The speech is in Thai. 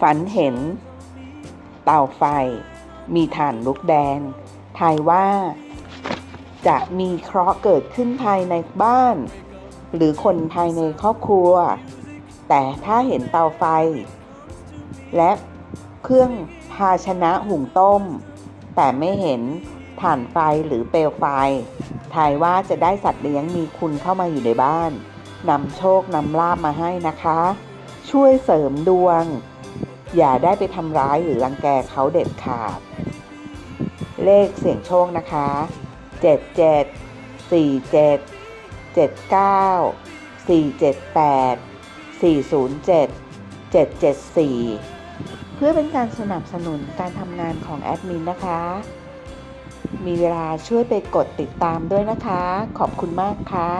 ฝันเห็น เตาไฟ มีถ่านลุกแดง ทายว่า จะมีเคราะห์เกิดขึ้นภายในบ้าน หรือคนภายในครอบครัว แต่ถ้าเห็นเตาไฟ และเครื่องภาชนะหุงต้ม แต่ไม่เห็นถ่านไฟหรือเปลวไฟ ทายว่าจะได้สัตว์เลี้ยงมีคุณเข้ามาอยู่ในบ้านนำโชคนำลาบมาให้นะคะ ช่วยเสริมดวง อย่าได้ไปทำร้ายหรือรังแกเขาเด็ดขาด เลขเสี่ยงโชคนะคะ 77 47 79 478 407 774 เพื่อเป็นการสนับสนุนการทำงานของแอดมินนะคะ มีเวลาช่วยไปกดติดตามด้วยนะคะ ขอบคุณมากค่ะ